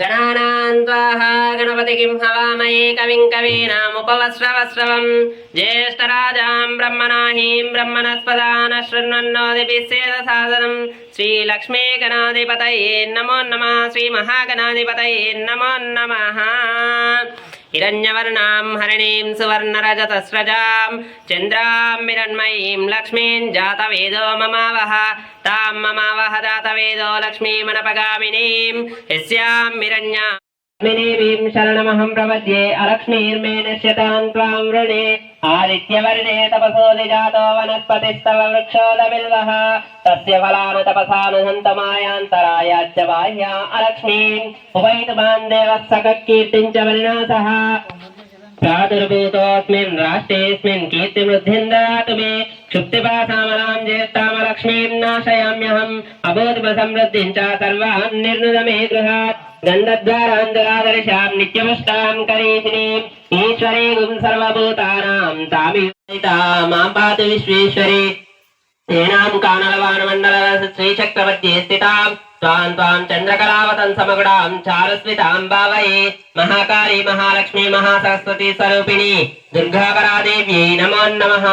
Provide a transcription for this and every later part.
गणानान् त्वाहा गणपतिकिं हवामहे कविं कवीनामुपवस्रवस्रवम् ज्येष्ठराजां ब्रह्मणाहीं ब्रह्मणस्पदान शृण्वन्नोदिभिः सेदसादनम् श्रीलक्ष्मी गणाधिपतये नमो नमः श्रीमहागणाधिपतये नमो नमः हिरण्यवर्णां हरिणीं सुवर्णरजतस्रजां चन्द्रां हिरण्मयीं लक्ष्मीं जातवेदो ममावह तां ममावह जातवेदो लक्ष्मीमनपगामिनीं यस्यां हिरण्या लक्ष्मीदेवीं शरणमहं प्रपद्ये अलक्ष्मीर्मे नश्यतां त्वां वृणे आदित्यवर्णे तपसो निजातो वनस्पतिस्तव वृक्षोदबिल्वः तस्य फलान तपसानुहन्तमायान्तरायाच्च बाह्या अलक्ष्मीम् उपैतुमान् देवः सकः कीर्तिम् च विनाशः प्रादुर्भूतोऽस्मिन् राष्ट्रेऽस्मिन् कीर्तिवृद्धिम् ददातु मे क्षुप्तिपासामलां ज्येष्ठामलक्ष्मीं नाशयाम्यहम् अबोधमसमृद्धिम् च सर्वान् निर्नुद मे गृहात् गन्धद्वारान्तरादर्शाम् नित्यमुष्टाम् करीषिणीम् ईश्वरे गुं सर्वभूतानां तामिता मां पातु विश्वेश्वरी तेनां कानलवानमण्डल श्रीचक्रवर्त्ये स्थितां తాం తాం చంద్రకళావతం సమగుడాం చారుస్మితాం భావయే మహాకాళి మహాలక్ష్మి మహాసరస్వతి స్వరూపిణి దుర్గాపరాదేవ్యై నమో నమ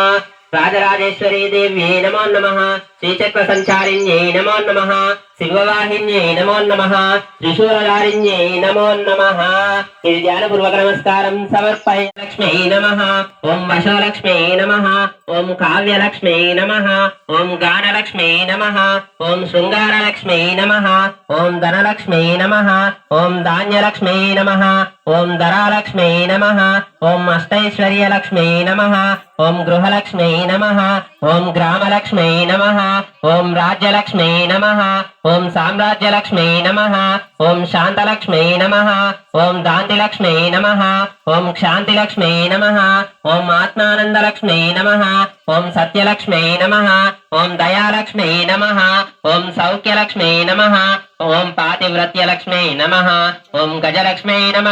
రాజరాజేశ్వరీ దేవ్యై నమో నమ శ్రీచక్ర సంచారిణ్యై నమో నమ శివవాహిన్యై నమో నమ త్రిశూలధారిణ్యై నమో నమ ఇది ధ్యానపూర్వక నమస్కారం సమర్పయ లక్ష్మీ నమ ఓం వశోలక్ష్మీ నమ ఓం కావ్యలక్ష్మీ నమ ఓం గానలక్ష్మీ నమ ఓం శృంగారలక్ష్మీ నమ ఓం ధనలక్ష్మీ నమ ఓం ధాన్యలక్ష్మీ నమ ఓం ధరాలక్ష్మీ నమ ఓం అష్టైశ్వర్యలక్ష్మీ నమ ఓం గృహలక్ష్మీ నమ ఓం గ్రామలక్ష్మీ నమ ఓం రాజ్యలక్ష్మీ నమ ఓం సామ్రాజ్యలక్ష్మీ నమ ఓం శాంతలక్ష్మీ నమ ఓం దాంతిలక్ష్మీ నమ ఓం క్షాంతిలక్ష్మీ నమ ఓం ఆత్మానందలక్ష్మీ నమ ఓం సత్యలక్ష్మీ నమ ఓం దయాలక్ష్మీ నమ ఓం సౌఖ్యలక్ష్మీ నమ ఓం పాతివ్రత్యలక్ష్మీ నమ ఓం గజలక్ష్మీ నమ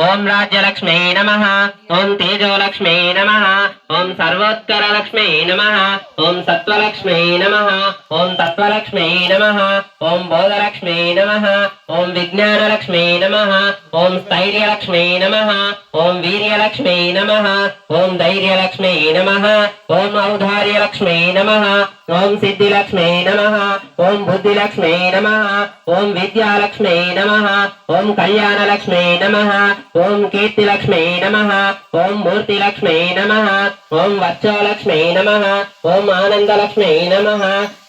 ఓం రాజ్యలక్ష్మీ నమ ఓం తేజోలక్ష్మీ నమ ఓం సర్వోత్కరలక్ష్మీ నమ ఓం సత్వలక్ష్మీ నమ ఓం తత్వలక్ష్మీ నమ ఓం బోధలక్ష్మీ నమ ఓం విజ్ఞానలక్ష్మీ నమ ఓం స్థైర్యలక్ష్మీ నమ ఓం వీర్యలక్ష్మీ నమ ఓం ధైర్యలక్ష్మీ నమ ఓం ఔదార్యలక్ష్మీ నమ ఓం సిద్ధిలక్ష్మీ నమ ఓం బుద్ధిలక్ష్మీ నమ ఓం విద్యాలక్ష్మీ నమ ఓం కళ్యాణలక్ష్మీ నమ ఓం కీర్తిలక్ష్మీ నమ ఓం మూర్తిలక్ష్మీ నమ ఓం వర్చోలక్ష్మీ నమ ఓం ఆనందలక్ష్మీ నమ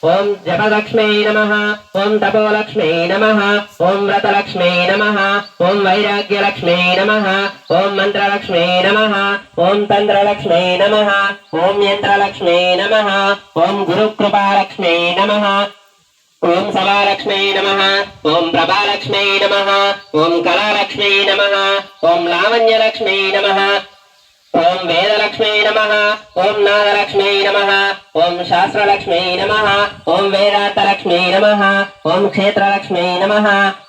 ఓం జపలక్ష్మీ నమ ఓం తపోలక్ష్మీ నమ ఓం ఓం వ్రతలక్ష్మీ నమ. ఓం వైరాగ్యలక్ష్మీ నమ. ఓం మంత్రలక్ష్మీ నమ. ఓం తంత్రలక్ష్మీ నమ. ఓం యంత్రలక్ష్మీ నమ. ఓం గురుకృపాలక్ష్మీ నమ. ఓం సభాలక్ష్మీ నమ. ఓం ప్రభాలక్ష్మీ నమ. ఓం కళాలక్ష్మీ నమ. ఓం లావణ్యలక్ష్మీ నమ. ఓం వేదలక్ష్మీ నమ ఓం నాగలక్ష్మీ నమ ఓం శాస్త్రలక్ష్మీ నమ ఓం వేదాంతలక్ష్మీ నమ ఓం క్షేత్రలక్ష్మీ నమ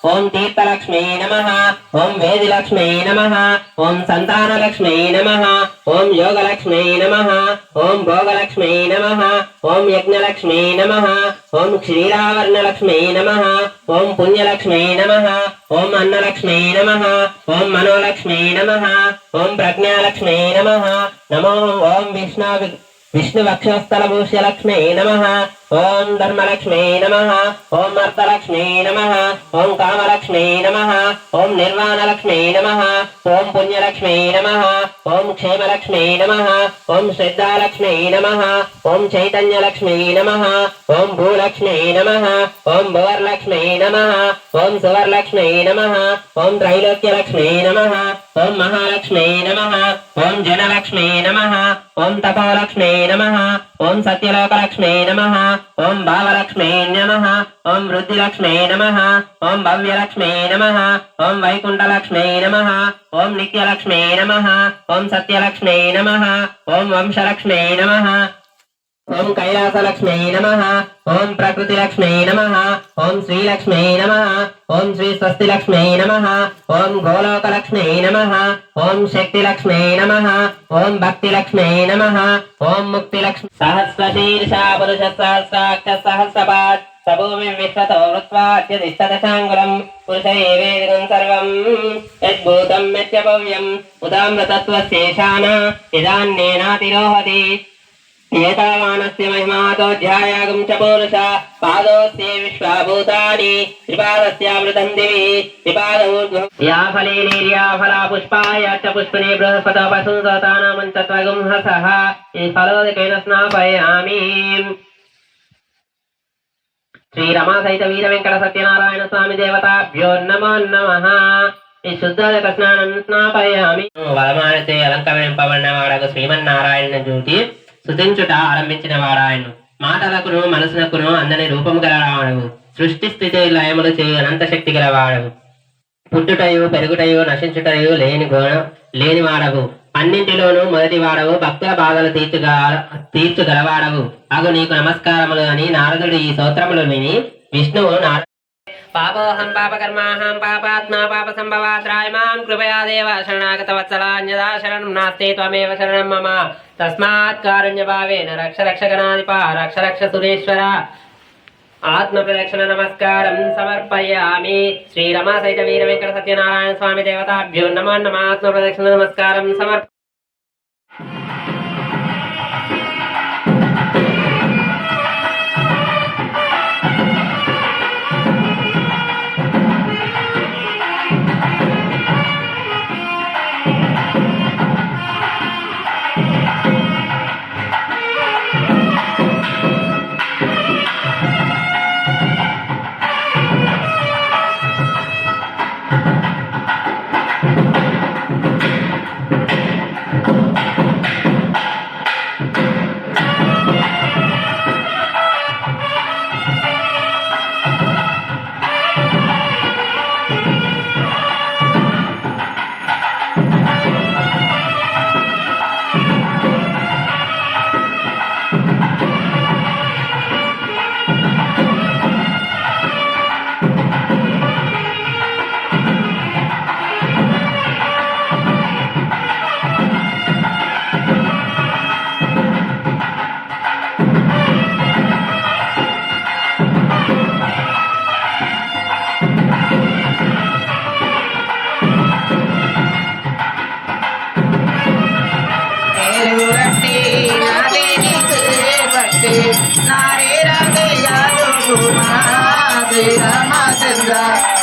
ఓం తీర్థలక్ష్మీ నమ ఓం వేదిలక్ష్మీ నమ ఓం సంతానలక్ష్మీ నమ ఓం యోగలక్ష్మీ నమ ఓం భోగలక్ష్మీ నమ ఓం యజ్ఞలక్ష్మీ నమ ఓం క్షీరావర్ణలక్ష్మీ నమ. ఓం పుణ్యలక్ష్మీ నమ. ఓం అన్నలక్ష్మీ నమ. ఓం మనోలక్ష్మీ నమ. ఓం ప్రజ్ఞాలక్ష్మీ నమ. నమో ఓం విష్ణు విష్ణువక్షస్థలభూష్యలక్ష్మీ నమ ఓం ధర్మలక్ష్మీ నమ ఓం అర్థలక్ష్మీ నమ ఓం కామలక్ష్మీ నమ ఓం నిర్వాణలక్ష్మీ నమ ఓం పుణ్యలక్ష్మీ నమ ఓం క్షేమలక్ష్మీ నమ ఓం శ్రద్ధాలక్ష్మీ నమ ఓం చైతన్యలక్ష్మీ నమ ఓం భూలక్ష్మీ నమ ఓం భువర్లక్ష్మీ నమ ఓం సువర్లక్ష్మీ నమ ఓం త్రైలోక్యలక్ష్మీ నమ ఓం మహాలక్ష్మీ నమ ఓం జనలక్ష్మీ నమ ఓం తపోలక్ష్మీ నమ ఓం సత్యలోకలక్ష్మీ నమ ఓం భావలక్ష్మీ నమ ఓం వృద్ధిలక్ష్మీ నమ ఓం భవ్యలక్ష్మీ నమ ఓం వైకుంఠలక్ష్మీ నమ ఓం నిత్యలక్ష్మీ నమ ఓం సత్యలక్ష్మీ నమ ఓం వంశలక్ష్మీ నమ ఓం కైలాసలక్ష్మీ నమ ఓం ప్రకృతి లక్ష్మీ నమ ఓం శ్రీలక్ష్మీ నమ ఓం శ్రీ స్వస్తి లక్ష్మీ నమ ఓం గోలోక లక్ష్మీ నమ ఓం శక్తి లక్ష్మీ నమ ఓం భక్తి లక్ష్మీ నమ ఓం ముక్తి ముక్తిలక్ష్మి సహస్రశీర్ష పురుష సహస్రాక్ష సహస్రపాద్ సభూమి విశ్వతో వృత్వాద్యతిష్టదశాంగులం పురుషైవేదికం సర్వం. యద్భూతం యత్యభవ్యం ఉదామృతత్వశేషాన ఇదాన్నేనాతిరోహతి. ఏతావానస్య మహిమాతోऽధ్యాయాగం చ పూరుష పాదోస్యే విశ్వాభూతాని త్రిపాదస్యామృతం దివి త్రిపాదౌర్ధ్వం యా ఫలే పుష్పాయ చ పుష్పిని బృహస్పత పశుంసతానామం చ త్వగం హసః ఫలోదకేన స్నాపయామి. శ్రీరమా సహిత వీర వెంకట సత్యనారాయణ స్వామి దేవతాభ్యో నమో నమ. ఈ శుద్ధోదక స్నానం స్నాపయామి. అలంకరింపబడిన వాడకు శ్రీమన్నారాయణ జ్యోతి. సుతించుట ఆరంభించిన వాడాయను మాటలకును మనసునకును అందని రూపము గలవాడవు సృష్టి స్థితి లయములు చేయు అనంత శక్తి గలవాడవు పుట్టుటయు పెరుగుటయు నశించుటయు లేని గుణ లేని వాడవు అన్నింటిలోనూ మొదటి వాడవు భక్తుల బాధలు తీర్చుగా తీర్చుగలవాడవు అగు నీకు నమస్కారములు అని నారదుడు ఈ సూత్రములు విని విష్ణువు నార పాపోహం పాపకర్మాహం పాపాత్మా పాప సంభవాత్రాయ మాం కృపయా దేవ శరణాగత వత్సలాన్యదా శరణం నాస్తే త్వమేవ శరణం మమ తస్మాత్ కారుణ్యభావేన రక్ష రక్ష గణాధిప రక్ష రక్ష సురేశ్వర ఆత్మ ప్రదక్షిణ నమస్కారం సమర్పయామి శ్రీరమా సైత వీర వెంకట సత్యనారాయణ స్వామి దేవతాభ్యో నమో నమ ఆత్మ ప్రదక్షిణ నమస్కారం సమర్ప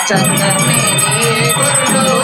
चंदन मेरे गुरु